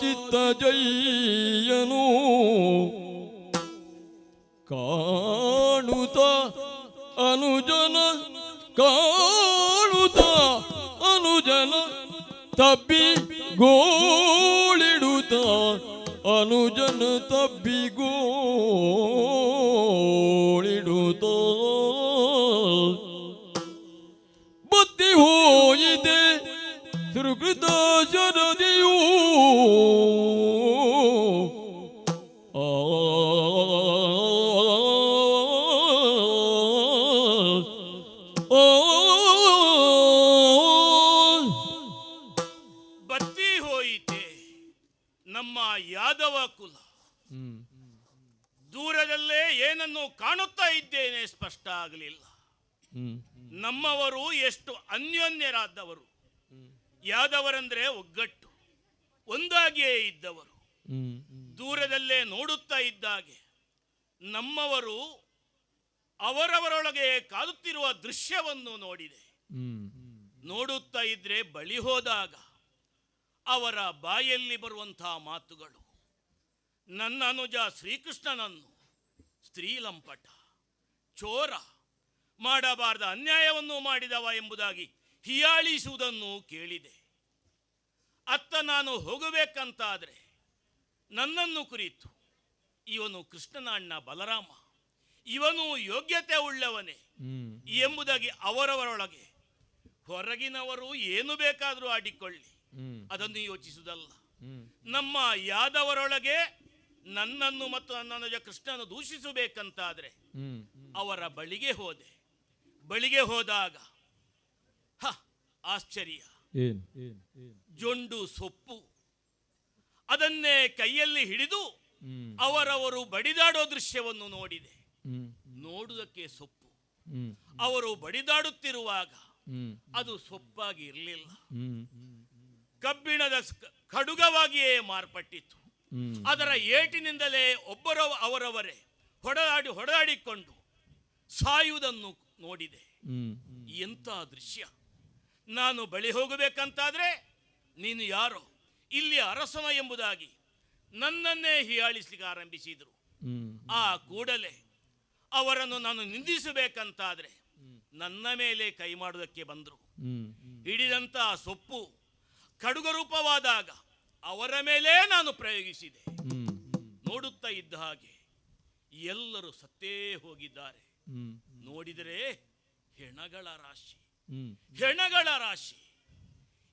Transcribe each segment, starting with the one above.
ಚಿತ್ತ ಜಯ್ಯನು ಕಾಣುತ್ತ ಅನುಜನ ಕಾಣುತ್ತ ಅನುಜನ ತಬ್ಬಿ ಗೋಳಿಡುತ್ತ ಅನುಜನ ತಬ್ಬಿ ದೂರದಲ್ಲೇ ಏನನ್ನು ಕಾಣುತ್ತಾ ಇದ್ದೇನೆ ಸ್ಪಷ್ಟ ಆಗಲಿಲ್ಲ. ನಮ್ಮವರು ಎಷ್ಟು ಅನ್ಯೋನ್ಯರಾದವರು. ಯಾದವರಂದ್ರೆ ಒಗ್ಗಟ್ಟು ಒಂದಾಗಿಯೇ ಇದ್ದವರು. ದೂರದಲ್ಲೇ ನೋಡುತ್ತಾ ಇದ್ದಾಗೆ. ನಮ್ಮವರು ಅವರವರೊಳಗೆ ಕಾದುತ್ತಿರುವ ದೃಶ್ಯವನ್ನು ನೋಡಿದೆ. ನೋಡುತ್ತಾ ಇದ್ರೆ ಬಳಿ ಹೋದಾಗ ಅವರ ಬಾಯಲ್ಲಿ ಬರುವಂತಹ ಮಾತುಗಳು. ನನ್ನ ಅನುಜ ಶ್ರೀಕೃಷ್ಣನನ್ನು ಸ್ತ್ರೀಲಂಪಟ ಚೋರ ಮಾಡಬಾರದ ಅನ್ಯಾಯವನ್ನು ಮಾಡಿದವ ಎಂಬುದಾಗಿ ಹಿಯಾಳಿಸುವುದನ್ನು ಕೇಳಿದೆ. ಅತ್ತ ನಾನು ಹೋಗಬೇಕಂತಾದರೆ ನನ್ನನ್ನು ಕುರಿತು ಇವನು ಕೃಷ್ಣನಾಣ್ಣ ಬಲರಾಮ ಇವನು ಯೋಗ್ಯತೆ ಉಳ್ಳವನೇ ಎಂಬುದಾಗಿ ಅವರವರೊಳಗೆ ಹೊರಗಿನವರು ಏನು ಬೇಕಾದರೂ ಆಡಿಕೊಳ್ಳಿ. ಅದನ್ನು ಯೋಚಿಸುವುದಲ್ಲ. ನಮ್ಮ ಯಾದವರೊಳಗೆ ನನ್ನನ್ನು ಮತ್ತು ನನ್ನ ಕೃಷ್ಣನು ದೂಷಿಸಬೇಕಂತಾದ್ರೆ ಅವರ ಬಳಿಗೆ ಹೋದೆ. ಬಳಿಗೆ ಹೋದಾಗ ಹ ಆಶ್ಚರ್ಯ. ಜೊಂಡು ಸೊಪ್ಪು. ಅದನ್ನೇ ಕೈಯಲ್ಲಿ ಹಿಡಿದು ಅವರವರು ಬಡಿದಾಡೋ ದೃಶ್ಯವನ್ನು ನೋಡಿದೆ. ನೋಡುವುದಕ್ಕೆ ಸೊಪ್ಪು. ಅವರು ಬಡಿದಾಡುತ್ತಿರುವಾಗ ಅದು ಸೊಪ್ಪಾಗಿ ಇರಲಿಲ್ಲ. ಕಬ್ಬಿಣದ ಖಡುಗವಾಗಿಯೇ ಮಾರ್ಪಟ್ಟಿತ್ತು. ಅದರ ಏಟಿನಿಂದಲೇ ಒಬ್ಬರ ಅವರವರೇ ಹೊಡೆದಾಡಿ ಹೊಡೆದಾಡಿಕೊಂಡು ಸಾಯುವುದನ್ನು ನೋಡಿದೆ. ಎಂಥ ದೃಶ್ಯ. ನಾನು ಬಳಿ ಹೋಗಬೇಕಂತಾದ್ರೆ ನೀನು ಯಾರೋ? ಇಲ್ಲಿ ಅರಸನ ಎಂಬುದಾಗಿ ನನ್ನನ್ನೇ ಹೀಯಾಳಿಸ್ಲಿಕ್ಕೆ ಆರಂಭಿಸಿದರು. ಆ ಕೂಡಲೇ ಅವರನ್ನು ನಾನು ನಿಂದಿಸಬೇಕಂತಾದ್ರೆ ನನ್ನ ಮೇಲೆ ಕೈ ಮಾಡುವುದಕ್ಕೆ ಬಂದರು. ಹಿಡಿದಂತ ಸೊಪ್ಪು ಕಡುಗ ರೂಪವಾದಾಗ ಅವರ ಮೇಲೆ ನಾನು ಪ್ರಯೋಗಿಸಿದೆ. ನೋಡುತ್ತಾ ಇದ್ದ ಹಾಗೆ ಎಲ್ಲರೂ ಸತ್ತೇ ಹೋಗಿದ್ದಾರೆ. ನೋಡಿದರೆ ಹೆಣಗಳ ರಾಶಿ. ಹೆಣಗಳ ರಾಶಿ.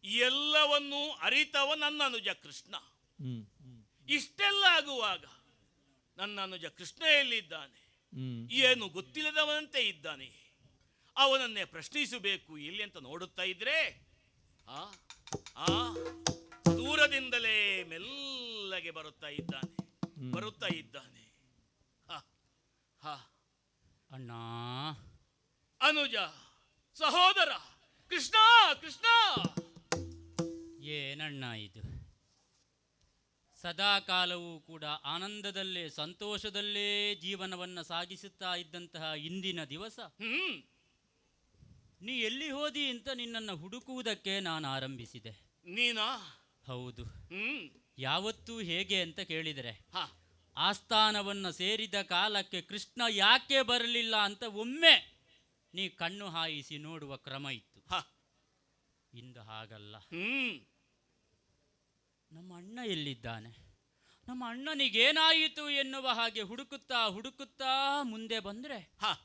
ಎಲ್ಲವನ್ನೂ ಅರಿತವ ನನ್ನ ಅನುಜ ಕೃಷ್ಣ. ಇಷ್ಟೆಲ್ಲ ಆಗುವಾಗ ನನ್ನ ಅನುಜ ಕೃಷ್ಣ ಎಲ್ಲಿದ್ದಾನೆ? ಏನು ಗೊತ್ತಿಲ್ಲದವನಂತೆ ಇದ್ದಾನೆ? ಅವನನ್ನೇ ಪ್ರಶ್ನಿಸಬೇಕು ಎಲ್ಲಿ ಅಂತ ನೋಡುತ್ತಾ ಇದ್ರೆ, ಆ ಆ ದೂರದಿಂದಲೇ ಮೆಲ್ಲಗೆ ಬರುತ್ತಾ ಇದ್ದಾನೆ ಬರುತ್ತಾ ಇದ್ದಾನೆ. ಹ, ಹ. ಅಣ್ಣ. ಅನುಜ ಸಹೋದರ ಕೃಷ್ಣ ಕೃಷ್ಣ. ಏನಣ್ಣ ಇದು? ಸದಾ ಕಾಲವೂ ಕೂಡ ಆನಂದದಲ್ಲೇ ಸಂತೋಷದಲ್ಲೇ ಜೀವನವನ್ನು ಸಾಗಿಸುತ್ತಾ ಇದ್ದಂತಹ ಇಂದಿನ ದಿವಸ. ಹ್ಮ್. ನೀ ಎಲ್ಲಿ ಹೋದಿ ಅಂತ ನಿನ್ನನ್ನು ಹುಡುಕುವುದಕ್ಕೆ ನಾನು ಆರಂಭಿಸಿದೆ. ನೀನಾ? ಹೌದು. ಹ್ಮ್. ಯಾವತ್ತೂ ಹೇಗೆ ಅಂತ ಕೇಳಿದರೆ ಹಾ. ಆಸ್ಥಾನವನ್ನು ಸೇರಿದ ಕಾಲಕ್ಕೆ ಕೃಷ್ಣ ಯಾಕೆ ಬರಲಿಲ್ಲ ಅಂತ ಒಮ್ಮೆ ನೀ ಕಣ್ಣು ಹಾಯಿಸಿ ನೋಡುವ ಕ್ರಮ ಇತ್ತು. ಹ. ಇಂದು ಹಾಗಲ್ಲ. ಹ್ಮ್. ನಮ್ಮ ಅಣ್ಣ ಎಲ್ಲಿದ್ದಾನೆ? ನಮ್ಮ ಅಣ್ಣನಿಗೇನಾಯಿತು ಎನ್ನುವ ಹಾಗೆ ಹುಡುಕುತ್ತಾ ಹುಡುಕುತ್ತಾ ಮುಂದೆ ಬಂದರೆ ಹ.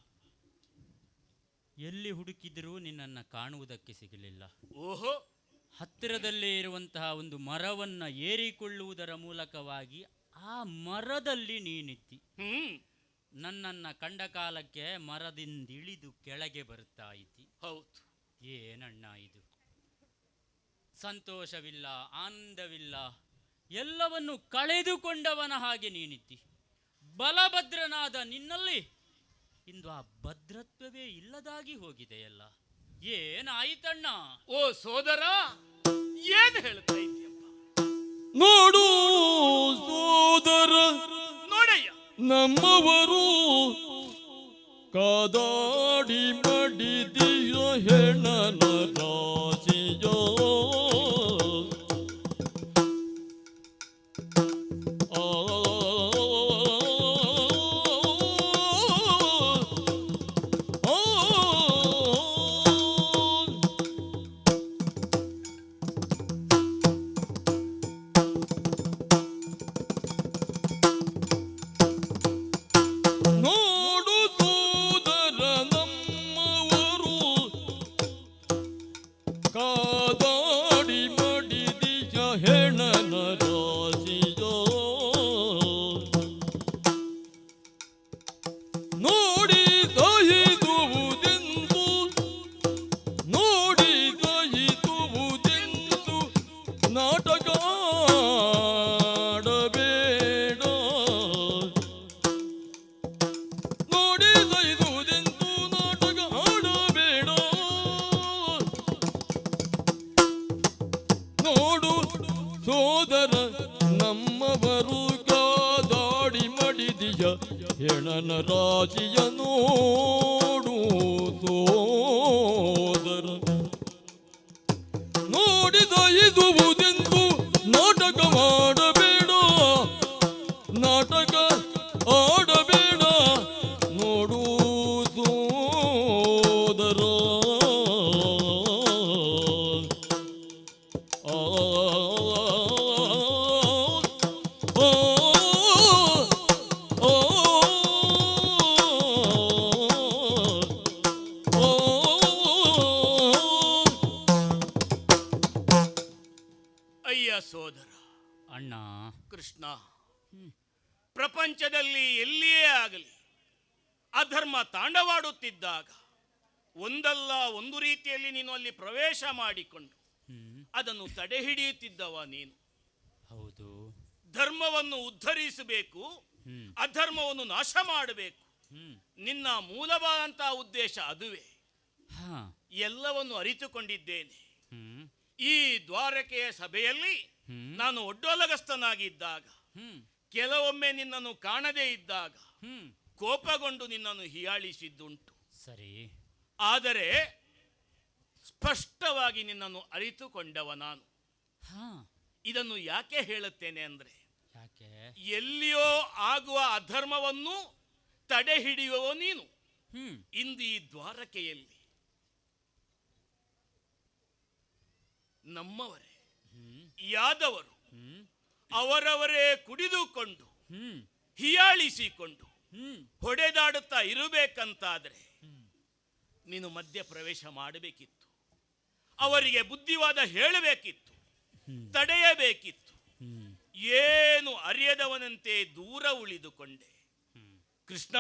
ಎಲ್ಲಿ ಹುಡುಕಿದರೂ ನಿನ್ನನ್ನು ಕಾಣುವುದಕ್ಕೆ ಸಿಗಲಿಲ್ಲ. ಓಹೋ. ಹತ್ತಿರದಲ್ಲೇ ಇರುವಂತಹ ಒಂದು ಮರವನ್ನು ಏರಿಕೊಳ್ಳುವುದರ ಮೂಲಕವಾಗಿ ಆ ಮರದಲ್ಲಿ ನೀನಿತ್ತಿ. ನನ್ನನ್ನು ಕಂಡ ಕಾಲಕ್ಕೆ ಮರದಿಂದಿಳಿದು ಕೆಳಗೆ ಬರುತ್ತಾ ಇದ್ದಿ. ಹೌದು. ಏನಣ್ಣ ಇದು? ಸಂತೋಷವಿಲ್ಲ ಆನಂದವಿಲ್ಲ ಎಲ್ಲವನ್ನು ಕಳೆದುಕೊಂಡವನ ಹಾಗೆ ನೀನಿತ್ತಿ. ಬಲಭದ್ರನಾದ ನಿನ್ನಲ್ಲಿ ಇಂದು ಆ ಭದ್ರತ್ವವೇ ಇಲ್ಲದಾಗಿ ಹೋಗಿದೆಯಲ್ಲ. ಏನಾಯಿತಣ್ಣ? ಓ ಸೋದರ ಏನ್ ಹೇಳ್ತಾ ಇದ್ದೀಯಪ್ಪ? ನೋಡು ಸೋದರ ನೋಡಯ್ಯ. ನಮ್ಮವರು ಕಾದಾಡಿ ಮಡಿದಿಯೋ ಹೆಣನ ಹೆಣನ ರಾಜಿಯ ನೋಡು ಸೋದರ. ನೋಡಿದ ಸಹಿಸುವುದೆಂದು ಸೋದರ ಅಣ್ಣ. ಕೃಷ್ಣ ಪ್ರಪಂಚದಲ್ಲಿ ಎಲ್ಲಿಯೇ ಆಗಲಿ ಅಧರ್ಮ ತಾಂಡವಾಡುತ್ತಿದ್ದಾಗ ಒಂದಲ್ಲ ಒಂದು ರೀತಿಯಲ್ಲಿ ನೀನು ಅಲ್ಲಿ ಪ್ರವೇಶ ಮಾಡಿಕೊಂಡು ಅದನ್ನು ತಡೆ ಹಿಡಿಯುತ್ತಿದ್ದವ ನೀನು. ಹೌದು. ಧರ್ಮವನ್ನು ಉದ್ಧರಿಸಬೇಕು ಅಧರ್ಮವನ್ನು ನಾಶ ಮಾಡಬೇಕು. ನಿನ್ನ ಮೂಲವಾದಂತಹ ಉದ್ದೇಶ ಅದುವೇ. ಎಲ್ಲವನ್ನು ಅರಿತುಕೊಂಡಿದ್ದೇನೆ. ಈ ದ್ವಾರಕೆಯ ಸಭೆಯಲ್ಲಿ ನಾನು ಒಡ್ಡೊಲಗಸ್ತನಾಗಿದ್ದಾಗ ಕೆಲವೊಮ್ಮೆ ನಿನ್ನನ್ನು ಕಾಣದೇ ಇದ್ದಾಗ ಕೋಪಗೊಂಡು ನಿನ್ನನ್ನು ಹೀಯಾಳಿಸಿದ್ದುಂಟು. ಸರಿ. ಆದರೆ ಸ್ಪಷ್ಟವಾಗಿ ನಿನ್ನನ್ನು ಅರಿತುಕೊಂಡವ ನಾನು. ಹಾ. ಇದನ್ನು ಯಾಕೆ ಹೇಳುತ್ತೇನೆ ಅಂದ್ರೆ ಯಾಕೆ? ಎಲ್ಲಿಯೋ ಆಗುವ ಅಧರ್ಮವನ್ನು ತಡೆ ಹಿಡಿಯುವವ ನೀನು ಇಂದು ಈ ದ್ವಾರಕೆಯಲ್ಲಿ ನಮ್ಮವರೇ. ಯಾದವರು ಅವರವರೇ ಕುಡಿದುಕೊಂಡು ಹಿಯಾಳಿಸಿಕೊಂಡು ಹೊಡೆದಾಡುತ್ತಾ ಇರಬೇಕಂತಾದರೆ ನೀನು ಮಧ್ಯ ಪ್ರವೇಶ ಮಾಡಬೇಕಿತ್ತು. ಅವರಿಗೆ ಬುದ್ಧಿವಾದ ಹೇಳಬೇಕಿತ್ತು. ತಡೆಯಬೇಕಿತ್ತು. ಏನು ಅರಿಯದವನಂತೆ ದೂರ ಉಳಿದುಕೊಂಡೆ. ಕೃಷ್ಣ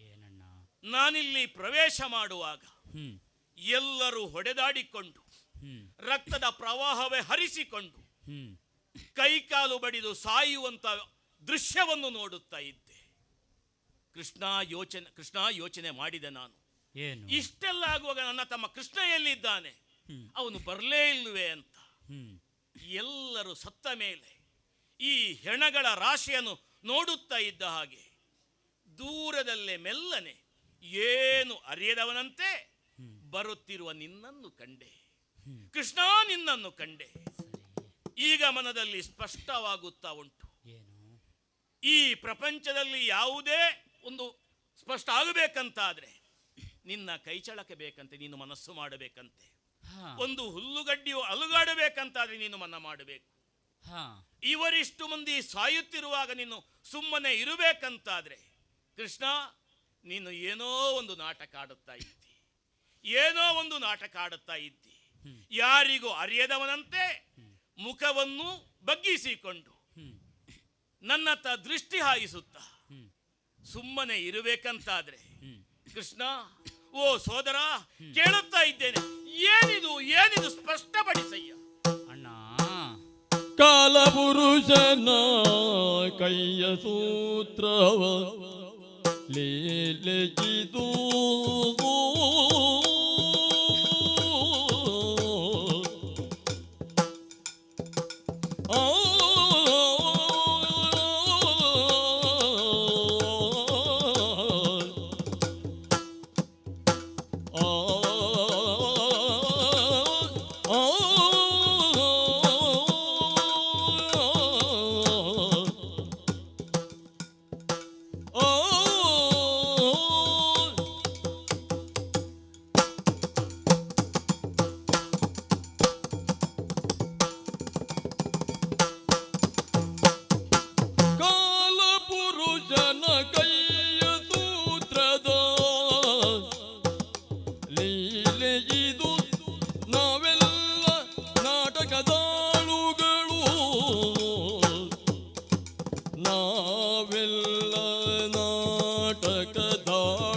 ಏನಣ್ಣ? ನಾನಿಲ್ಲಿ ಪ್ರವೇಶ ಮಾಡುವಾಗ ಎಲ್ಲರೂ ಹೊಡೆದಾಡಿಕೊಂಡು ರಕ್ತದ ಪ್ರವಾಹವೇ ಹರಿಸಿಕೊಂಡು ಕೈಕಾಲು ಬಡಿದು ಸಾಯುವಂತ ದೃಶ್ಯವನ್ನು ನೋಡುತ್ತಾ ಇದ್ದೆ. ಕೃಷ್ಣ ಯೋಚನೆ ಕೃಷ್ಣ ಯೋಚನೆ ಮಾಡಿದೆ ನಾನು. ಏನು? ಇಷ್ಟೆಲ್ಲ ಆಗುವಾಗ ನನ್ನ ತಮ್ಮ ಕೃಷ್ಣ ಎಲ್ಲಿದ್ದಾನೆ? ಅವನು ಬರಲೇ ಇಲ್ವೇ ಅಂತ. ಎಲ್ಲರೂ ಸತ್ತ ಮೇಲೆ ಈ ಹೆಣಗಳ ರಾಶಿಯನ್ನು ನೋಡುತ್ತಾ ಇದ್ದ ಹಾಗೆ ದೂರದಲ್ಲೇ ಮೆಲ್ಲನೆ ಏನು ಅರಿಯದವನಂತೆ ಬರುತ್ತಿರುವ ನಿನ್ನನ್ನು ಕಂಡೆ. ಕೃಷ್ಣ ನಿನ್ನನ್ನು ಕಂಡೆ. ಈಗ ಮನದಲ್ಲಿ ಸ್ಪಷ್ಟವಾಗುತ್ತಾ ಉಂಟು. ಏನು? ಈ ಪ್ರಪಂಚದಲ್ಲಿ ಯಾವುದೇ ಒಂದು ಸ್ಪಷ್ಟ ಆಗಬೇಕಂತಾದ್ರೆ ನಿನ್ನ ಕೈಚಳಕೆ ಬೇಕಂತೆ ನೀನು ಮನಸ್ಸು ಮಾಡಬೇಕಂತೆ. ಒಂದು ಹುಲ್ಲುಗಡ್ಡಿಯು ಅಲುಗಾಡಬೇಕಂತಾದ್ರೆ ನೀನು ಮನ ಮಾಡಬೇಕು. ಹಾ. ಇವರಿಷ್ಟು ಮಂದಿ ಸಾಯುತ್ತಿರುವಾಗ ನೀನು ಸುಮ್ಮನೆ ಇರಬೇಕಂತಾದ್ರೆ ಕೃಷ್ಣ ನೀನು ಏನೋ ಒಂದು ನಾಟಕ ಆಡುತ್ತಾ ಇದ್ದಿ. ಏನೋ ಒಂದು ನಾಟಕ ಆಡುತ್ತಾ ಇದ್ದಿ. ಯಾರಿಗೂ ಅರಿಯದವನಂತೆ ಮುಖವನ್ನು ಬಗ್ಗಿಸಿಕೊಂಡು ನನ್ನತ್ತ ದೃಷ್ಟಿ ಹಾಯಿಸುತ್ತ ಸುಮ್ಮನೆ ಇರಬೇಕಂತಾದ್ರೆ ಕೃಷ್ಣ, ಓ ಸೋದರ, ಕೇಳುತ್ತಾ ಇದ್ದೇನೆ. ಏನಿದು ಏನಿದು ಸ್ಪಷ್ಟಪಡಿಸಯ್ಯ. ಅಣ್ಣ ಕಾಲಪುರುಷನ ಕೈಯ ಸೂತ್ರವ ಲೀಲೆಗಿದು Oh.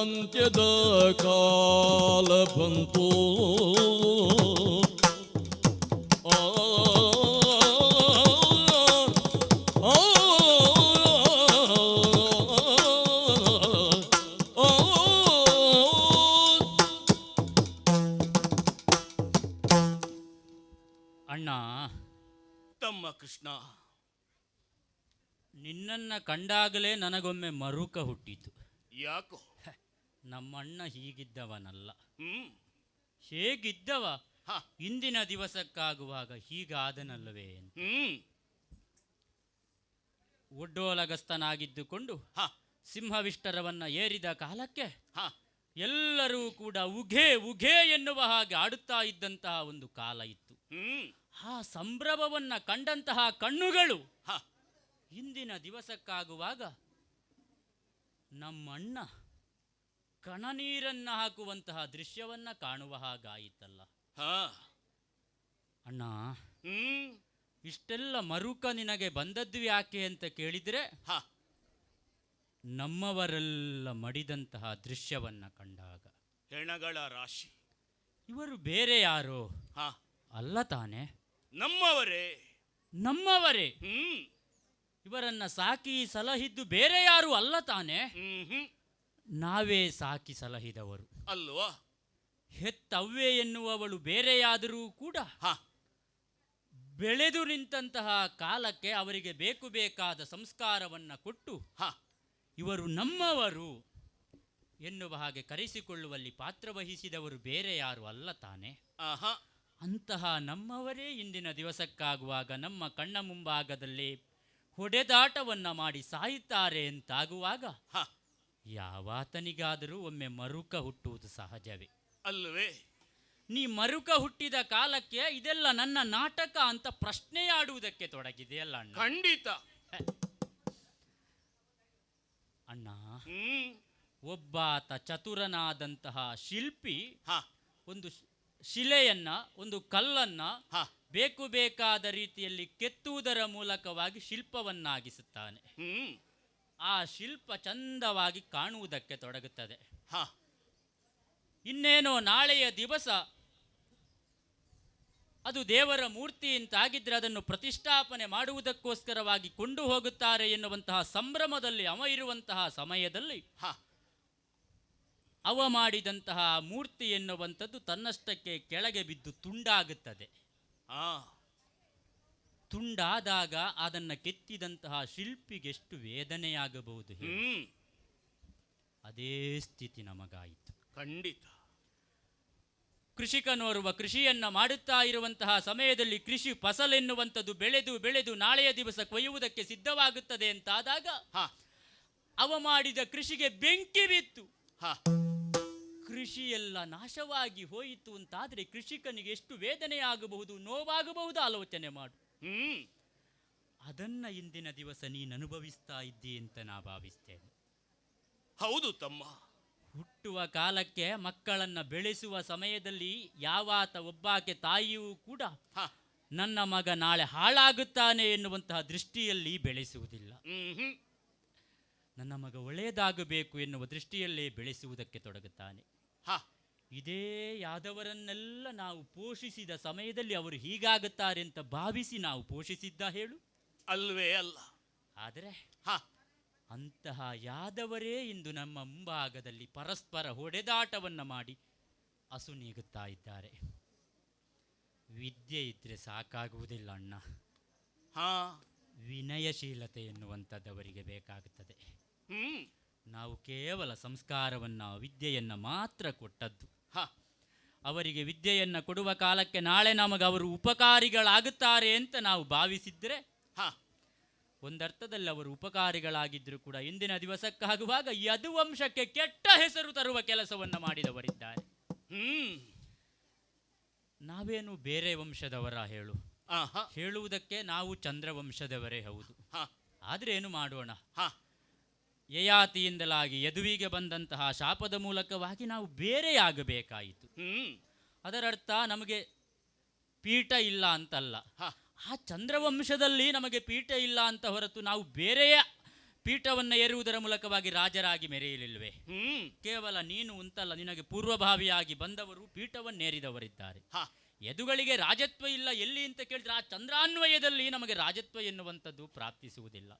ಜಾಲದಂತ್ಯದ ಕಾಲ ಬಂತು. ಅಣ್ಣ ತಮ್ಮ ಕೃಷ್ಣ ನಿನ್ನನ್ನು ಕಂಡಾಗಲೇ ನನಗೊಮ್ಮೆ ಮರುಕ ಹುಟ್ಟಿತು ಯಾಕೋ ನಮ್ಮಣ್ಣ ಹೀಗಿದ್ದವನಲ್ಲ. ಹ್ಮ್. ಹೇಗಿದ್ದವ? ಹ. ಇಂದಿನ ದಿವಸಕ್ಕಾಗುವಾಗ ಹೀಗಾದನಲ್ಲವೇ ಅಂತ. ಹ್ಮ್. ಒಡ್ಡೋಲಗಸ್ತನಾಗಿದ್ದುಕೊಂಡು ಹ. ಸಿಂಹವಿಷ್ಟರವನ್ನ ಏರಿದ ಕಾಲಕ್ಕೆ ಹ. ಎಲ್ಲರೂ ಕೂಡ ಉಘೆ ಉಘೆ ಎನ್ನುವ ಹಾಗೆ ಆಡುತ್ತಾ ಇದ್ದಂತಹ ಒಂದು ಕಾಲ ಇತ್ತು. ಹ್ಮ್. ಆ ಸಂಭ್ರಮವನ್ನ ಕಂಡಂತಹ ಕಣ್ಣುಗಳು ಹ. ಇಂದಿನ ದಿವಸಕ್ಕಾಗುವಾಗ ನಮ್ಮಣ್ಣ ಕಣನೀರನ್ನ ಹಾಕುವಂತಹ ದೃಶ್ಯವನ್ನ ಕಾಣುವ ಹಾಗಾಯಿತಲ್ಲ. ಹ. ಅಣ್ಣ ಹ್ಮ್. ಇಷ್ಟೆಲ್ಲ ಮರುಕ ನಿನಗೆ ಬಂದದ್ದು ಯಾಕೆ ಅಂತ ಕೇಳಿದ್ರೆ ಹ. ನಮ್ಮವರೆಲ್ಲ ಮಡಿದಂತಹ ದೃಶ್ಯವನ್ನ ಕಂಡಾಗ. ಹೆಣಗಳ ರಾಶಿ. ಇವರು ಬೇರೆ ಯಾರು? ಹ. ಅಲ್ಲ ತಾನೆ. ನಮ್ಮವರೇ. ನಮ್ಮವರೇ. ಹ್ಮ್. ಇವರನ್ನ ಸಾಕಿ ಸಲಹಿದ್ದು ಬೇರೆ ಯಾರು ಅಲ್ಲ ತಾನೆ. ಹ್ಮ್ ಹ್ಮ್. ನಾವೇ ಸಾಕಿ ಸಲಹಿದವರು ಅಲ್ವಾ ಹೆತ್ತವ್ವೆ ಎನ್ನುವವಳು ಬೇರೆಯಾದರೂ ಕೂಡ ಹ. ಬೆಳೆದು ನಿಂತಹ ಕಾಲಕ್ಕೆ ಅವರಿಗೆ ಬೇಕು ಬೇಕಾದ ಸಂಸ್ಕಾರವನ್ನ ಕೊಟ್ಟು ಹ. ಇವರು ನಮ್ಮವರು ಎನ್ನುವ ಹಾಗೆ ಕರೆಸಿಕೊಳ್ಳುವಲ್ಲಿ ಪಾತ್ರವಹಿಸಿದವರು ಬೇರೆ ಯಾರು ಅಲ್ಲ ತಾನೆ. ಅಂತಹ ನಮ್ಮವರೇ ಇಂದಿನ ದಿವಸಕ್ಕಾಗುವಾಗ ನಮ್ಮ ಕಣ್ಣ ಮುಂಭಾಗದಲ್ಲಿ ಹೊಡೆದಾಟವನ್ನ ಮಾಡಿ ಸಾಯುತ್ತಾರೆ ಅಂತಾಗುವಾಗ ಹ. ಯಾವಾತನಿಗಾದರೂ ಒಮ್ಮೆ ಮರುಕ ಹುಟ್ಟುವುದು ಸಹಜವೇ. ಅಲ್ಲವೇ? ನೀ ಮರುಕ ಹುಟ್ಟಿದ ಕಾಲಕ್ಕೆ ಇದೆಲ್ಲ ನನ್ನ ನಾಟಕ ಅಂತ ಪ್ರಶ್ನೆಯಾಡುವುದಕ್ಕೆ ತೊಡಗಿದೆಯಲ್ಲ ಅಣ್ಣ. ಖಂಡಿತ. ಅಣ್ಣ ಒಬ್ಬಾತ ಚತುರನಾದಂತಹ ಶಿಲ್ಪಿ ಹ. ಒಂದು ಶಿಲೆಯನ್ನ ಒಂದು ಕಲ್ಲನ್ನ ಹ. ಬೇಕು ಬೇಕಾದ ರೀತಿಯಲ್ಲಿ ಕೆತ್ತುವುದರ ಮೂಲಕವಾಗಿ ಶಿಲ್ಪವನ್ನಾಗಿಸುತ್ತಾನೆ. ಹ್ಮ್. ಆ ಶಿಲ್ಪ ಚಂದವಾಗಿ ಕಾಣುವುದಕ್ಕೆ ತೊಡಗುತ್ತದೆ. ಹ. ಇನ್ನೇನೋ ನಾಳೆಯ ದಿವಸ ಅದು ದೇವರ ಮೂರ್ತಿ ಅಂತಾಗಿದ್ರೆ ಅದನ್ನು ಪ್ರತಿಷ್ಠಾಪನೆ ಮಾಡುವುದಕ್ಕೋಸ್ಕರವಾಗಿ ಕೊಂಡು ಹೋಗುತ್ತಾರೆ ಎನ್ನುವಂತಹ ಸಂಭ್ರಮದಲ್ಲಿ ಅವ ಇರುವಂತಹ ಸಮಯದಲ್ಲಿ ಹ. ಅವ ಮಾಡಿದಂತಹ ಮೂರ್ತಿ ಎನ್ನುವಂಥದ್ದು ತನ್ನಷ್ಟಕ್ಕೆ ಕೆಳಗೆ ಬಿದ್ದು ತುಂಡಾಗುತ್ತದೆ. ಆ ತುಂಡಾದಾಗ ಅದನ್ನು ಕೆತ್ತಿದಂತಹ ಶಿಲ್ಪಿಗೆಷ್ಟು ವೇದನೆಯಾಗಬಹುದು ಅದೇ ಸ್ಥಿತಿ ನಮಗಾಯಿತು. ಖಂಡಿತ. ಕೃಷಿಕನೋರ್ವ ಕೃಷಿಯನ್ನ ಮಾಡುತ್ತಾ ಇರುವಂತಹ ಸಮಯದಲ್ಲಿ ಕೃಷಿ ಫಸಲೆನ್ನುವಂಥದ್ದು ಬೆಳೆದು ಬೆಳೆದು ನಾಳೆಯ ದಿವಸ ಕೊಯ್ಯುವುದಕ್ಕೆ ಸಿದ್ಧವಾಗುತ್ತದೆ ಅಂತಾದಾಗ ಹ. ಅವ ಮಾಡಿದ ಕೃಷಿಗೆ ಬೆಂಕಿ ಬಿತ್ತು. ಕೃಷಿಯೆಲ್ಲ ನಾಶವಾಗಿ ಹೋಯಿತು ಅಂತಾದ್ರೆ ಕೃಷಿಕನಿಗೆ ಎಷ್ಟು ವೇದನೆಯಾಗಬಹುದು ನೋವಾಗಬಹುದು ಆಲೋಚನೆ ಮಾಡು. ಹ್ಮ್. ಅದನ್ನ ಇಂದಿನ ದಿವಸ ನೀನು ಅನುಭವಿಸ್ತಾ ಇದ್ದಿ ಅಂತ ನಾ ಭಾವಿಸ್ತೇನೆ. ಹೌದು ತಮ್ಮ. ಹುಟ್ಟುವ ಕಾಲಕ್ಕೆ ಮಕ್ಕಳನ್ನ ಬೆಳೆಸುವ ಸಮಯದಲ್ಲಿ ಯಾವಾತ ಒಬ್ಬಾಕೆ ತಾಯಿಯೂ ಕೂಡ ಹ. ನನ್ನ ಮಗ ನಾಳೆ ಹಾಳಾಗುತ್ತಾನೆ ಎನ್ನುವಂತಹ ದೃಷ್ಟಿಯಲ್ಲಿ ಬೆಳೆಸುವುದಿಲ್ಲ. ನನ್ನ ಮಗ ಒಳ್ಳೆಯದಾಗಬೇಕು ಎನ್ನುವ ದೃಷ್ಟಿಯಲ್ಲೇ ಬೆಳೆಸುವುದಕ್ಕೆ ತೊಡಗುತ್ತಾನೆ. ಹ. ಇದೇ ಯಾದವರನ್ನೆಲ್ಲ ನಾವು ಪೋಷಿಸಿದ ಸಮಯದಲ್ಲಿ ಅವರು ಹೀಗಾಗುತ್ತಾರೆ ಅಂತ ಭಾವಿಸಿ ನಾವು ಪೋಷಿಸಿದ್ದ ಹೇಳು? ಅಲ್ವೇ ಅಲ್ಲ. ಆದರೆ ಹ. ಅಂತಹ ಯಾದವರೇ ಇಂದು ನಮ್ಮ ಮುಂಭಾಗದಲ್ಲಿ ಪರಸ್ಪರ ಹೊಡೆದಾಟವನ್ನು ಮಾಡಿ ಅಸುನೀಗುತ್ತಾ ಇದ್ದಾರೆ. ವಿದ್ಯೆ ಇದ್ರೆ ಸಾಕಾಗುವುದಿಲ್ಲ ಅಣ್ಣ. ಹಾ. ವಿನಯಶೀಲತೆ ಎನ್ನುವಂಥದ್ದು ಅವರಿಗೆ ಬೇಕಾಗುತ್ತದೆ ನಾವು ಕೇವಲ ಸಂಸ್ಕಾರವನ್ನು ವಿದ್ಯೆಯನ್ನು ಮಾತ್ರ ಕೊಟ್ಟದ್ದು. ಹ. ಅವರಿಗೆ ವಿದ್ಯೆಯನ್ನು ಕೊಡುವ ಕಾಲಕ್ಕೆ ನಾಳೆ ನಮಗೆ ಅವರು ಉಪಕಾರಿಗಳಾಗುತ್ತಾರೆ ಅಂತ ನಾವು ಭಾವಿಸಿದ್ರೆ ಹ. ಒಂದರ್ಥದಲ್ಲಿ ಅವರು ಉಪಕಾರಿಗಳಾಗಿದ್ದರೂ ಕೂಡ ಇಂದಿನ ದಿವಸಕ್ಕಾಗುವಾಗ ಯದುವಂಶಕ್ಕೆ ಕೆಟ್ಟ ಹೆಸರು ತರುವ ಕೆಲಸವನ್ನು ಮಾಡಿದವರಿದ್ದಾರೆ. ಹ್ಮ್. ನಾವೇನು ಬೇರೆ ವಂಶದವರ ಹೇಳು? ಹೇಳುವುದಕ್ಕೆ ನಾವು ಚಂದ್ರವಂಶದವರೇ ಹೌದು. ಆದ್ರೆ ಆದರೆ ಏನು ಮಾಡೋಣ? ಹ. ಯಯಾತಿಯಿಂದಲಾಗಿ ಯದುವಿಗೆ ಬಂದಂತಹ ಶಾಪದ ಮೂಲಕವಾಗಿ ನಾವು ಬೇರೆಯಾಗಬೇಕಾಯಿತು. ಹ್ಮ್. ಅದರರ್ಥ ನಮಗೆ ಪೀಠ ಇಲ್ಲ ಅಂತಲ್ಲ. ಆ ಚಂದ್ರವಂಶದಲ್ಲಿ ನಮಗೆ ಪೀಠ ಇಲ್ಲ ಅಂತ ಹೊರತು ನಾವು ಬೇರೆಯ ಪೀಠವನ್ನು ಏರುವುದರ ಮೂಲಕವಾಗಿ ರಾಜರಾಗಿ ಮೆರೆಯಲಿಲ್ವೆ? ಹ್ಮ್. ಕೇವಲ ನೀನು ಉಂಟಲ್ಲ ನಿನಗೆ ಪೂರ್ವಭಾವಿಯಾಗಿ ಬಂದವರು ಪೀಠವನ್ನೇರಿದವರಿದ್ದಾರೆ. ಹಾ. ಯದುಗಳಿಗೆ ರಾಜತ್ವ ಇಲ್ಲ ಎಲ್ಲಿ ಅಂತ ಕೇಳಿದ್ರೆ ಆ ಚಂದ್ರಾನ್ವಯದಲ್ಲಿ ನಮಗೆ ರಾಜತ್ವ ಎನ್ನುವಂಥದ್ದು ಪ್ರಾಪ್ತಿಸುವುದಿಲ್ಲ.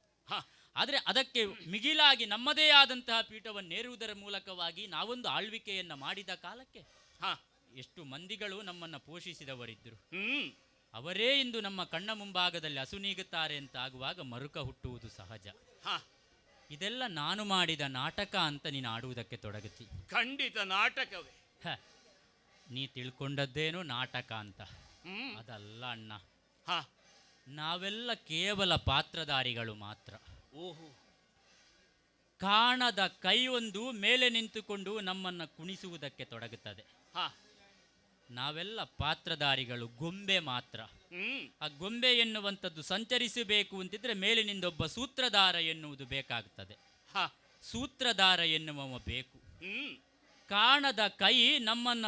ಆದರೆ ಅದಕ್ಕೆ ಮಿಗಿಲಾಗಿ ನಮ್ಮದೇ ಆದಂತಹ ಪೀಠವನ್ನೇರುವುದರ ಮೂಲಕವಾಗಿ ನಾವೊಂದು ಆಳ್ವಿಕೆಯನ್ನು ಮಾಡಿದ ಕಾಲಕ್ಕೆ ಹ. ಎಷ್ಟು ಮಂದಿಗಳು ನಮ್ಮನ್ನು ಪೋಷಿಸಿದವರಿದ್ದರು ಹ್ಮ್. ಅವರೇ ಇಂದು ನಮ್ಮ ಕಣ್ಣ ಮುಂಭಾಗದಲ್ಲಿ ಅಸುನೀಗುತ್ತಾರೆ ಅಂತ ಆಗುವಾಗ ಮರುಕ ಹುಟ್ಟುವುದು ಸಹಜ. ಹ. ಇದೆಲ್ಲ ನಾನು ಮಾಡಿದ ನಾಟಕ ಅಂತ ನೀನು ಆಡುವುದಕ್ಕೆ ತೊಡಗುತ್ತಿ. ಖಂಡಿತ ನಾಟಕವೇ. ನೀ ತಿಳ್ಕೊಂಡದ್ದೇನು ನಾಟಕ ಅಂತ. ಅದಲ್ಲ ಅಣ್ಣ. ಹ. ನಾವೆಲ್ಲ ಕೇವಲ ಪಾತ್ರಧಾರಿಗಳು ಮಾತ್ರ. ಓಹೋ. ಕಾಣದ ಕೈಯೊಂದು ಮೇಲೆ ನಿಂತುಕೊಂಡು ನಮ್ಮನ್ನು ಕುಣಿಸುವುದಕ್ಕೆ ತೊಡಗುತ್ತದೆ. ಹ. ನಾವೆಲ್ಲ ಪಾತ್ರಧಾರಿಗಳು ಗೊಂಬೆ ಮಾತ್ರ. ಆ ಗೊಂಬೆ ಎನ್ನುವಂಥದ್ದು ಸಂಚರಿಸಬೇಕು ಅಂತಿದ್ರೆ ಮೇಲಿನಿಂದೊಬ್ಬ ಸೂತ್ರಧಾರ ಎನ್ನುವುದು ಬೇಕಾಗುತ್ತದೆ ಹ. ಸೂತ್ರಧಾರ ಎನ್ನುವವ ಬೇಕು. ಕಾಣದ ಕೈ ನಮ್ಮನ್ನ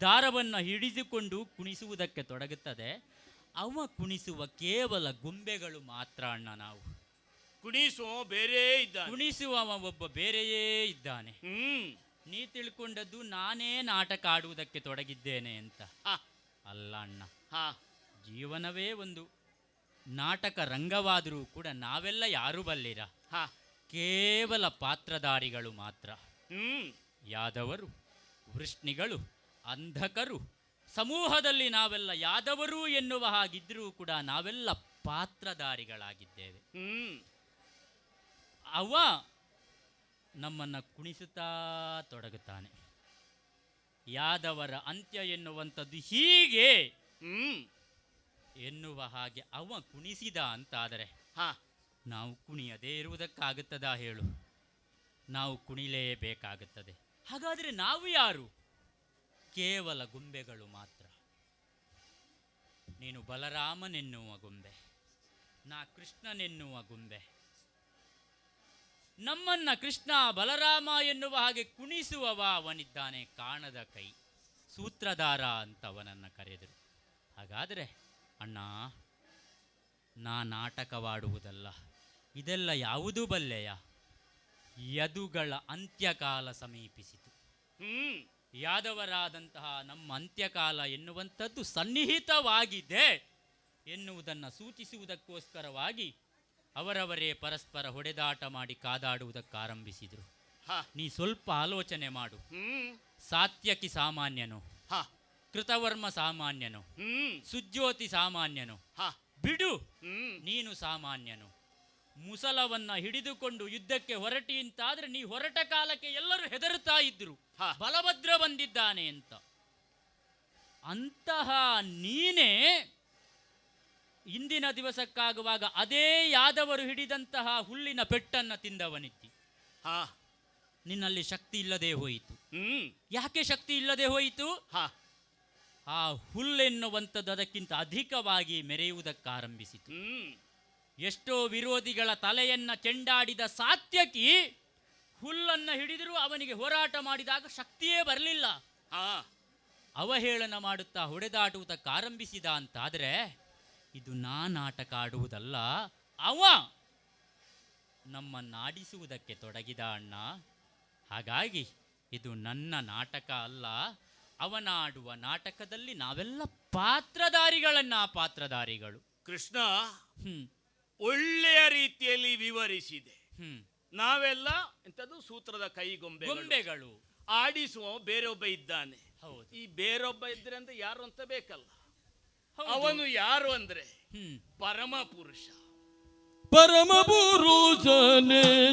ದಾರವನ್ನು ಹಿಡಿದುಕೊಂಡು ಕುಣಿಸುವುದಕ್ಕೆ ತೊಡಗುತ್ತದೆ. ಅವ ಕುಣಿಸುವ ಕೇವಲ ಗೊಂಬೆಗಳು ಮಾತ್ರ ಅಣ್ಣ ನಾವು. ಕುಣಿಸೋ ಬೇರೆ ಇದ್ದ ಕುಣಿಸುವವ ಒಬ್ಬ ಬೇರೆಯೇ ಇದ್ದಾನೆ. ಹ್ಮ್. ನೀ ತಿಳ್ಕೊಂಡದ್ದು ನಾನೇ ನಾಟಕ ಆಡುವುದಕ್ಕೆ ತೊಡಗಿದ್ದೇನೆ ಅಂತ. ಹಾ. ಅಲ್ಲ ಅಣ್ಣ. ಹಾ. ಜೀವನವೇ ಒಂದು ನಾಟಕ ರಂಗವಾದರೂ ಕೂಡ ನಾವೆಲ್ಲ ಯಾರು ಬಲ್ಲಿರ. ಹಾ. ಕೇವಲ ಪಾತ್ರಧಾರಿಗಳು ಮಾತ್ರ. ಹ್ಮ್. ಯಾದವರು ವೃಷ್ಣಿಗಳು ಅಂಧಕರು ಸಮೂಹದಲ್ಲಿ ನಾವೆಲ್ಲ ಯಾದವರು ಎನ್ನುವ ಹಾಗಿದ್ರೂ ಕೂಡ ನಾವೆಲ್ಲ ಪಾತ್ರಧಾರಿಗಳಾಗಿದ್ದೇವೆ. ಹ್ಮ್. ಅವ ನಮ್ಮನ್ನು ಕುಣಿಸುತ್ತಾ ತೊಡಗುತ್ತಾನೆ. ಯಾದವರ ಅಂತ್ಯ ಎನ್ನುವಂಥದ್ದು ಹೀಗೆ ಹ್ಮ್. ಎನ್ನುವ ಹಾಗೆ ಅವ ಕುಣಿಸಿದ ಅಂತಾದರೆ ಹಾ. ನಾವು ಕುಣಿಯದೇ ಇರುವುದಕ್ಕಾಗುತ್ತದಾ ಹೇಳು? ನಾವು ಕುಣಿಲೇಬೇಕಾಗುತ್ತದೆ. ಹಾಗಾದರೆ ನಾವು ಯಾರು? ಕೇವಲ ಗೊಂಬೆಗಳು ಮಾತ್ರ. ನೀನು ಬಲರಾಮನೆನ್ನುವ ಗೊಂಬೆ, ನಾ ಕೃಷ್ಣನೆನ್ನುವ ಗೊಂಬೆ. ನಮ್ಮನ್ನ ಕೃಷ್ಣ ಬಲರಾಮ ಎನ್ನುವ ಹಾಗೆ ಕುಣಿಸುವವ ಅವನಿದ್ದಾನೆ ಕಾಣದ ಕೈ, ಸೂತ್ರಧಾರ ಅಂತ ಅವನನ್ನು ಕರೆದರು. ಹಾಗಾದರೆ ಅಣ್ಣ, ನಾ ನಾಟಕವಾಡುವುದಲ್ಲ, ಇದೆಲ್ಲ ಯಾವುದೂ ಬಲ್ಲೆಯ? ಯದುಗಳ ಅಂತ್ಯಕಾಲ ಸಮೀಪಿಸಿತು. ಯಾದವರಾದಂತಹ ನಮ್ಮ ಅಂತ್ಯಕಾಲ ಎನ್ನುವಂಥದ್ದು ಸನ್ನಿಹಿತವಾಗಿದೆ ಎನ್ನುವುದನ್ನು ಸೂಚಿಸುವುದಕ್ಕೋಸ್ಕರವಾಗಿ ಅವರವರೇ ಪರಸ್ಪರ ಹೊಡೆದಾಟ ಮಾಡಿ ಕಾದಾಡುವುದಕ್ಕಾರಂಭಿಸಿದರು. ಹಾ. ನೀ ಸ್ವಲ್ಪ ಆಲೋಚನೆ ಮಾಡು. ಸಾತ್ಯಕಿ ಸಾಮಾನ್ಯನು. ಹ. ಕೃತವರ್ಮ ಸಾಮಾನ್ಯನು. ಸುಜ್ಯೋತಿ ಸಾಮಾನ್ಯನು. ಹ. ಬಿಡು. ನೀನು ಸಾಮಾನ್ಯನು. ಮುಸಲವನ್ನ ಹಿಡಿದುಕೊಂಡು ಯುದ್ಧಕ್ಕೆ ಹೊರಟಿ. ಅಂತಾದ್ರೆ ನೀ ಹೊರಟ ಕಾಲಕ್ಕೆ ಎಲ್ಲರೂ ಹೆದರುತ್ತಾ ಇದ್ರು. ಬಲಭದ್ರ ಬಂದಿದ್ದಾನೆ ಅಂತ. ಅಂತಹ ನೀನೇ ಇಂದಿನ ದಿವಸಕ್ಕಾಗುವಾಗ ಅದೇ ಯಾದವರು ಹಿಡಿದಂತಹ ಹುಲ್ಲಿನ ಪೆಟ್ಟನ್ನ ತಿಂದವನಿದ್ದಿ. ಹಾ. ನಿನ್ನಲ್ಲಿ ಶಕ್ತಿ ಇಲ್ಲದೆ ಹೋಯಿತು. ಹ್ಮ್. ಯಾಕೆ ಶಕ್ತಿ ಇಲ್ಲದೆ ಹೋಯಿತು? ಹಾ. ಆ ಹುಲ್ಲೆನ್ನುವಂಥದ್ದು ಅದಕ್ಕಿಂತ ಅಧಿಕವಾಗಿ ಮೆರೆಯುವುದಕ್ಕಾರಂಭಿಸಿತು. ಎಷ್ಟೋ ವಿರೋಧಿಗಳ ತಲೆಯನ್ನ ಚೆಂಡಾಡಿದ ಸಾತ್ಯಕಿ ಹುಲ್ಲನ್ನ ಹಿಡಿದರೂ ಅವನಿಗೆ ಹೋರಾಟ ಮಾಡಿದಾಗ ಶಕ್ತಿಯೇ ಬರಲಿಲ್ಲ. ಆ ಅವಹೇಳನ ಮಾಡುತ್ತಾ ಹೊಡೆದಾಡುವುದಕ್ಕಾರಂಭಿಸಿದ ಅಂತಾದರೆ ಇದು ನಾ ನಾಟಕ ಆಡುವುದಲ್ಲ ಅವ ನಮ್ಮನ್ನಾಡಿಸುವುದಕ್ಕೆ ತೊಡಗಿದ ಅಣ್ಣ. ಹಾಗಾಗಿ ಇದು ನನ್ನ ನಾಟಕ ಅಲ್ಲ ಅವನಾಡುವ ನಾಟಕದಲ್ಲಿ ನಾವೆಲ್ಲ ಪಾತ್ರಧಾರಿಗಳನ್ನ ಪಾತ್ರಧಾರಿಗಳು. ಕೃಷ್ಣ. ಹ್ಮ್. ಒಳ್ಳೆಯ ರೀತಿಯಲ್ಲಿ ವಿವರಿಸಿದೆ. ನಾವೆಲ್ಲ ಎಂಥದ್ದು ಸೂತ್ರದ ಕೈಗೊಂಬೆ ಗೊಂಬೆಗಳು. ಆಡಿಸುವ ಬೇರೊಬ್ಬ ಇದ್ದಾನೆ. ಹೌದು. ಈ ಬೇರೊಬ್ಬ ಇದ್ರೆ ಅಂತ ಯಾರು ಅಂತ ಬೇಕಲ್ಲ. ಅವನು ಯಾರು ಅಂದ್ರೆ ಪರಮ ಪುರುಷ ಪರಮ ಪುರುಷನೇ